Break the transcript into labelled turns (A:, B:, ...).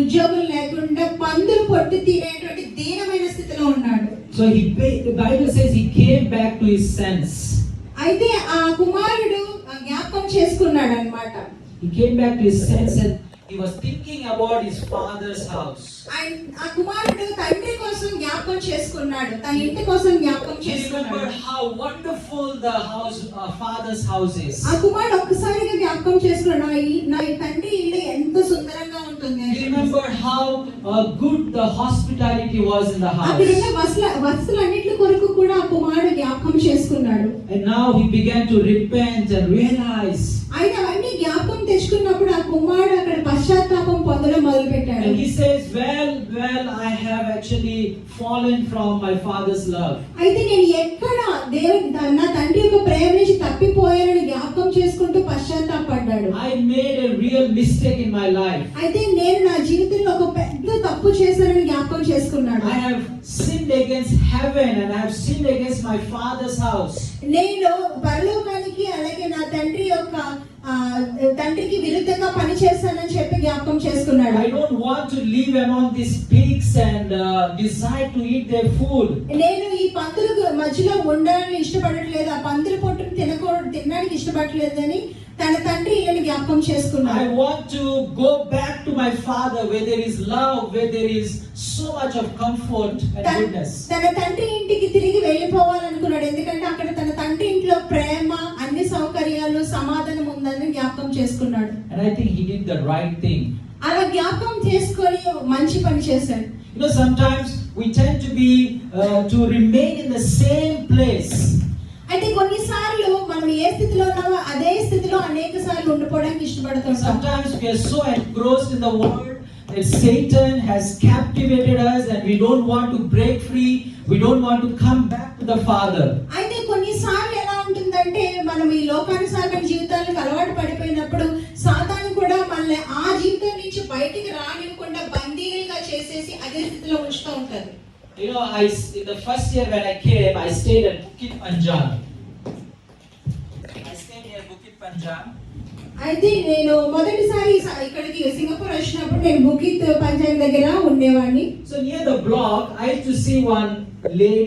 A: ఉద్యోగం లేకుండా పందులు పట్టు తీరేటువంటి దీనమైన స్థితిలో ఉన్నాడు.
B: So he Bible says he came back to his sense
A: అయితే ఆ కుమారుడు జ్ఞాపకం చేసుకున్నాడు
B: అన్నమాట he came back to his sense he was thinking about his father's
A: house ఆ కుమారుడు తండ్రి కోసం జ్ఞాపకం చేసుకున్నాడు. తన ఇంటి కోసం జ్ఞాపకం చేసుకున్నాడు.
B: How wonderful the house father's houses
A: ఆ కుమారుడు ఒక్కసారిగా జ్ఞాపకం చేసుకున్నాడు. నా తండ్రి ఇల్లు ఎంత
B: how uh, good the hospitality was in the
A: అక్కడ ఉన్న
B: house.
A: వసల వసతులన్నిటి కొరకు కూడా కుమారుడు జ్ఞాపకం చేసుకున్నాడు
B: And now he began to repent and realize.
A: ఆయన అవన్నీ జ్ఞాపకం తెచ్చుకున్నప్పుడు ఆ కుమారుడు అక్కడ పశ్చాత్తాపం పొందడం మొదలు పెట్టాడు
B: And he says, Well, well, I have actually fallen from my father's love.
A: అయితే నేను ఎక్కడ దేవుడి నా తండ్రి యొక్క ప్రేమ నుంచి తప్పిపోయానని జ్ఞాపకం చేసుకుంటూ పశ్చాత్తాపడ్డాడు
B: I made a real mistake in my life.
A: అయితే నేను నా జీవితంలో ఒక పెద్ద తప్పు చేశానని జ్ఞాపకం చేసుకున్నాడు
B: I have sinned against heaven and I have sinned against my father's house.
A: నేను పరలోకానికి అలాగే నా తండ్రి యొక్క తండ్రికి విరుద్ధంగా పని చేస్తానని చెప్పి జ్ఞాపకం చేసుకున్నాడు
B: I don't want to live among these pigs and uh, desire to eat their food.
A: నేను ఈ పందుల మధ్యలో ఉండాలని ఇష్టపడట్లేదు ఆ పందుల పొట్టును తినకూడదు తినడానికి ఇష్టపడట్లేదని తన తండ్రి ఈయన జ్ఞాపకం చేసుకున్నాడు
B: I want to go back to my father where there is love where there is so much of comfort
A: and
B: goodness
A: తన తండ్రి ఇంటికి తిరిగి వెళ్ళిపోవాలి అనుకున్నాడు ఎందుకంటే అక్కడ తన తండ్రి ఇంట్లో ప్రేమ అన్ని సౌకర్యాలు సమాధానం ఉందని జ్ఞాపకం చేసుకున్నాడు.
B: And I think he did the right thing
A: అలా జ్ఞాపకం చేసుకొని మంచి పని చేశాడు.
B: You know sometimes we tend to be to remain in the same place
A: అయితే కొన్నిసార్లు మనం ఏ స్థితిలో ఉన్నామో అదే స్థితిలో అనేక సార్లు ఉండిపోవడానికి ఇష్టపడతాం
B: sometimes we are so engross in the world that Satan has captivated us and we don't want to break free we don't want to come back to the father
A: అయితే కొన్నిసార్లు ఎలా ఉంటుందంటే మనం ఈ లోకానుసారమైన జీవితాలకు అలవాటు పడిపోయినప్పుడు సాతాను కూడా మనల్ని ఆ జీవితం నుంచి బయటికి రానివ్వకుండా బందీలుగా చేసేసి అదే స్థితిలో ఉంచుతూ ఉంటారు
B: You know, I, in the first year when I came, I stayed at Bukit Panjang.
A: అయితే నేను మొదటిసారి స- ఇక్కడికి సింగపూర్ వచ్చినప్పుడు నేను బుకిత్ పంచాయత్ దగ్గర ఉండేవాడిని.
B: Near the block, I used to see one lady